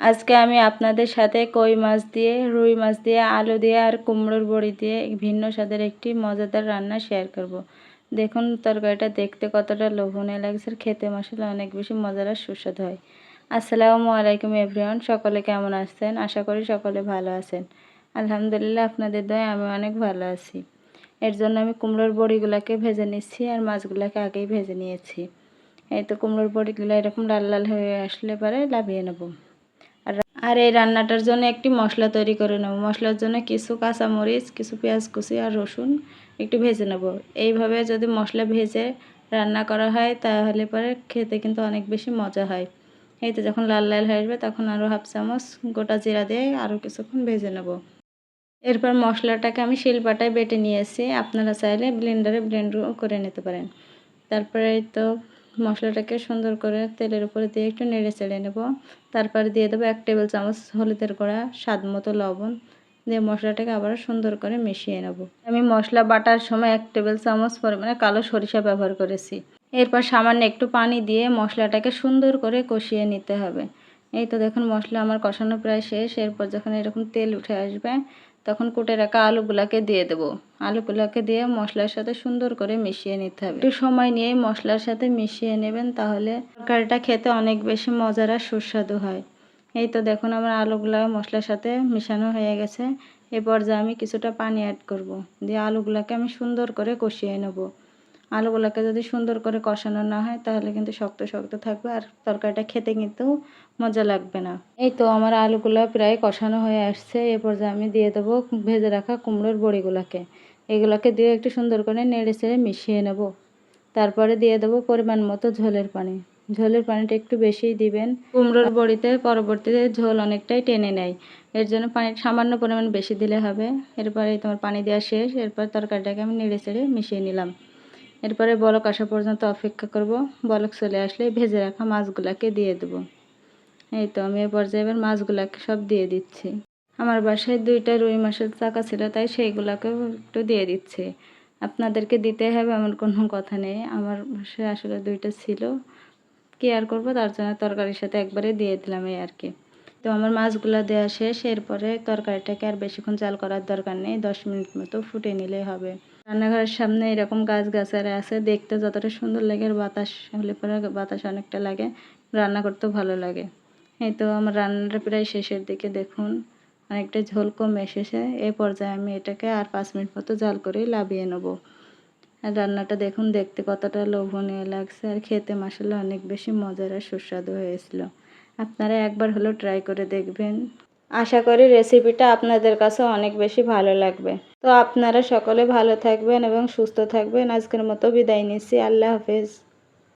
আজকে আমি আপনাদের সাথে কই মাছ দিয়ে, রুই মাছ দিয়ে, আলু দিয়ে আর কুমড়োর বড়ি দিয়ে ভিন্ন স্বাদের একটি মজাদার রান্না শেয়ার করব। দেখুন, তরকারিটা দেখতে কতটা লোভনীয় লাগছে খেতে মশলা অনেক বেশি মজার আর সুস্বাদু হয়। আসসালামু আলাইকুম এভরিওয়ান সকলে কেমন আছেন? আশা করি সকলে ভালো আছেন। আলহামদুলিল্লাহ, আপনাদের দয়ে আমি অনেক ভালো আছি। এর জন্য আমি কুমড়োর বড়িগুলোকে ভেজে নিচ্ছি আর মাছগুলোকে আগেই ভেজে নিয়েছি। এই তো কুমড়োর বড়িগুলো এরকম লাল লাল হয়ে আসলে পরে লাভিয়ে নেব। আর এই রান্নাটার জন্য একটি মশলা তৈরি করে নেব। মশলার জন্য কিছু কাঁচামরিচ, কিছু পেঁয়াজ কুচি আর রসুন একটু ভেজে নেব। এইভাবে যদি মশলা ভেজে রান্না করা হয়, তাহলে পরে খেতে কিন্তু অনেক বেশি মজা হয়। এই তো যখন লাল লাল হয়ে আসবে, তখন আরও হাফ চামচ গোটা জিরা দিয়ে আরও কিছুক্ষণ ভেজে নেব। এরপর মশলাটাকে আমি শিলপাটায় বেটে নিয়েছি। আপনারা চাইলে ব্লেন্ডারে ব্লেন্ড করে নিতে পারেন। তারপরে তো মশলাটাকে সুন্দর করে তেলের উপরে দিয়ে একটু নেড়ে চেড়ে নেব। তারপরে দিয়ে দেবো এক টেবিল চামচ হলুদের গুঁড়া, স্বাদ মতো লবণ। দিয়ে মশলাটাকে আবার সুন্দর করে মিশিয়ে নেব। আমি মশলা বাটার সময় এক টেবিল চামচ পরিমাণে কালো সরিষা ব্যবহার করেছি। এরপর সামান্য একটু পানি দিয়ে মশলাটাকে সুন্দর করে কষিয়ে নিতে হবে। এই তো দেখুন মশলা আমার কষানো প্রায় শেষ। এরপর যখন এরকম তেল উঠে আসবে তখন কুটে রাখা আলুগুলাকে দিয়ে দেবো। আলুগুলাকে দিয়ে মশলার সাথে সুন্দর করে মিশিয়ে নিতে হবে। একটু সময় নিয়ে মশলার সাথে মিশিয়ে নেবেন তাহলে তরকারিটা খেতে অনেক বেশি মজার আর সুস্বাদু হয়। এই তো দেখুন আমার আলুগুলা মশলার সাথে মিশানো হয়ে গেছে। এ পর্যায়ে আমি কিছুটা পানি অ্যাড করব। দিয়ে আলুগুলাকে আমি সুন্দর করে কষিয়ে নেব। আলুগুলোকে যদি সুন্দর করে কষানো না হয়, তাহলে কিন্তু শক্ত শক্ত থাকবে আর তরকারিটা খেতে কিন্তু মজা লাগবে না। এই তো আমার আলুগুলো প্রায় কষানো হয়ে আসছে। এ পর্যায়ে আমি দিয়ে দেবো ভেজে রাখা কুমড়োর বড়িগুলোকে। এগুলোকে দিয়ে একটু সুন্দর করে নেড়ে চেড়ে মিশিয়ে নেব। তারপরে দিয়ে দেবো পরিমাণ মতো ঝোলের পানি। ঝোলের পানিটা একটু বেশিই দিবেন। কুমড়োর বড়িতে পরবর্তীতে ঝোল অনেকটাই টেনে নেয়। এর জন্য পানি সামান্য পরিমাণ বেশি দিলে হবে। এরপরে তোমার পানি দেওয়া শেষ। এরপর তরকারিটাকে আমি নেড়ে চেড়ে মিশিয়ে নিলাম। এরপরে বলক আসা পর্যন্ত অপেক্ষা করব। বলক চলে আসলে ভেজে রাখা মাছগুলাকে দিয়ে দেবো। এই তো আমি এ পর্যায়ে এবার মাছগুলাকে সব দিয়ে দিচ্ছি। আমার বাসায় দুইটা রুই মাছের চাকা ছিল, তাই সেইগুলাকেও একটু দিয়ে দিচ্ছি। আপনাদেরকে দিতে হবে এমন কোনো কথা নেই। আমার বাসায় আসলে দুইটা ছিল। কি আর করব? তার জন্য তরকারির সাথে একবারে দিয়ে দিলাম এই আর কি। তো আমার মাছগুলো দেওয়া শেষ। এরপরে তরকারিটাকে আর বেশিক্ষণ জাল করার দরকার নেই। দশ মিনিট মতো ফুটে নিলেই হবে। রান্নাঘরের সামনে এরকম গাছ গাছারা আছে, দেখতে যতটা সুন্দর লাগে আর বাতাস হলে পরে বাতাস অনেকটা লাগে, রান্না করতেও ভালো লাগে। এই তো আমার রান্নাটা প্রায় শেষের দিকে, দেখুন অনেকটা ঝোল কম এসেছে এই পর্যায়ে আমি এটাকে আর পাঁচ মিনিট মতো জাল করে লাভিয়ে নেব। আর রান্নাটা দেখুন, দেখতে কতটা লোভনীয় লাগছে আর খেতে মশলা অনেক বেশি মজার আর সুস্বাদু হয়েছিল। আপনারা একবার হলেও ট্রাই করে দেখবেন। আশা করি রেসিপিটা আপনাদের কাছে অনেক বেশি ভালো লাগবে। তো আপনারা সকলে ভালো থাকবেন এবং সুস্থ থাকবেন। আজকের মতো বিদায় নিচ্ছি। আল্লাহ হাফেজ।